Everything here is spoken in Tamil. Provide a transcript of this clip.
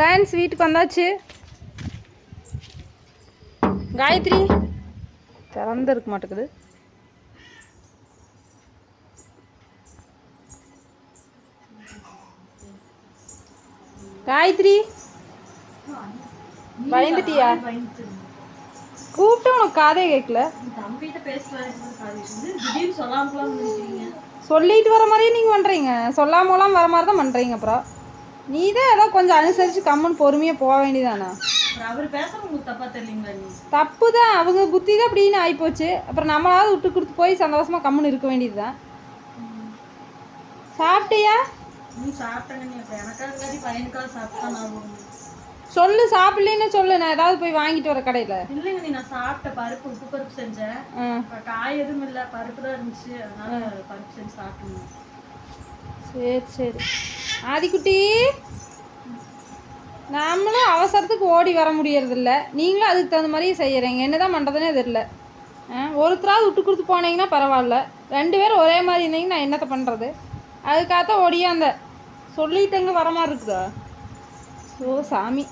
ஃப்ரெண்ட்ஸ் வீட்டுக்கு வந்தாச்சு. காயத்ரி திறந்து இருக்க மாட்டேங்குது. காயத்ரி பயந்துட்டியா? கூப்பிட்டு உனக்கு காதே கேட்கல. சொல்லிட்டு வர மாதிரியே நீங்கள் பண்ணுறீங்க சொல்லாமலாம் வர மாதிரி தான் பண்ணுறீங்க அப்புறம். நீ தான் ஏதோ கொஞ்சம் அனுசரித்து கம்முன்னு பொறுமையாக போக வேண்டியதானே? அவர் பேச உங்களுக்கு தப்பா தெரியலீங்களா நீ? தப்பு தான் அவங்க புத்தி தான் அப்படின்னு ஆகிப்போச்சு அப்புறம் நம்மளாவது விட்டு கொடுத்து போய் சந்தோஷமாக கம்முன்னு இருக்க வேண்டியது தான் சாப்பிட்டியா? நீ சாப்பிட்டேங்க நீ. அப்புறம் எனக்காக இல்லாட்டி பையனுக்காக சாப்பிட்டா நான் வருவேன். சொல்லு சாப்பிடலன்னு சொல்லு. நான் ஏதாவது போய் வாங்கிட்டு வர கடையில். இல்லைங்க நீ நான் சாப்பிட்ட பருப்பு உப்பு பருப்பு செஞ்சேன். காய் எதுவும் இல்லை. பருப்பு தான் இருந்துச்சு. அதனால பருப்பு செஞ்சு சாப்பிட்டேங்க. சரி சரி. ஆதிக்குட்டி நாமளும் அவசரத்துக்கு ஓடி வர முடியறதில்ல. நீங்களும் அதுக்கு தகுந்த மாதிரி செய்கிறீங்க என்ன தான் பண்ணுறதுனே தெரில ஒருத்தராவது விட்டு கொடுத்து போனீங்கன்னா பரவாயில்ல. ரெண்டு பேரும் ஒரே மாதிரி இருந்தீங்கன்னா நான் என்னத்தை பண்ணுறது அதுக்காகத்தான் ஓடியாந்த சொல்லிட்டேங்க வர மாதிரி இருக்குதா? ஓ சாமி.